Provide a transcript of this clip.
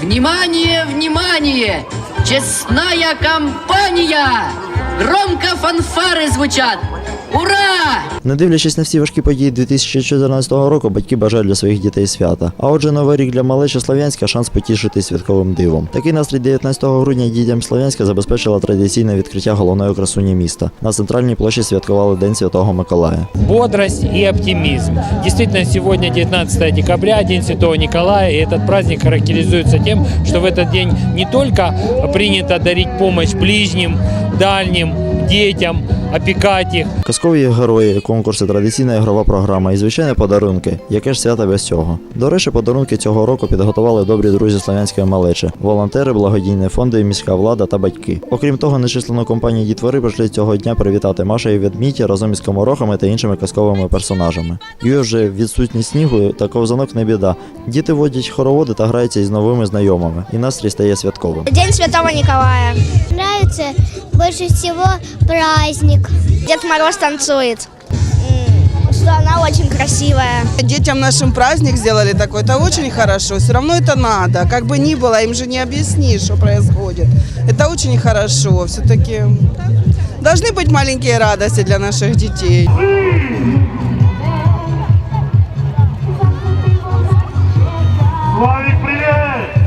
Внимание, внимание! Честная компания! Громко фанфары звучат! Ура! Не дивлячись на всі важкі події 2014 року, батьки бажають для своїх дітей свята. А отже, новий рік для малечі Слов'янська шанс потішити святковим дивом. Такий настрій 19 грудня дітям Слов'янська забезпечила традиційне відкриття головної красуні міста. На центральній площі святкували День Святого Миколая. бодрость и оптимизм. Действительно, сегодня 19 декабря, День Святого Николая, и этот праздник характеризуется тем, что в этот день не только принято дарить помощь ближним, дальним, детям, опекать их, Казкові герої, конкурси, традиційна ігрова програма і звичайні подарунки. Яке ж свято без цього? До речі, подарунки цього року підготували добрі друзі Слов'янської малечі, волонтери, благодійні фонди, міська влада та батьки. Окрім того, нечислену компанію дітвори прийшли цього дня привітати Маша і ведмідь разом із скоморохами та іншими казковими персонажами. І вже відсутність снігу та ковзанок не біда. Діти водять хороводи та граються із новими знайомими, і настрій стає святковим. День Святого Николая. Нравится больше всего праздник. Дед Мороз танцует. Что она очень красивая. Детям нашим праздник сделали такой, это очень хорошо. Все равно это надо. Как бы ни было, им же не объяснишь, что происходит. Это очень хорошо. Все-таки должны быть маленькие радости для наших детей. Славик, привет!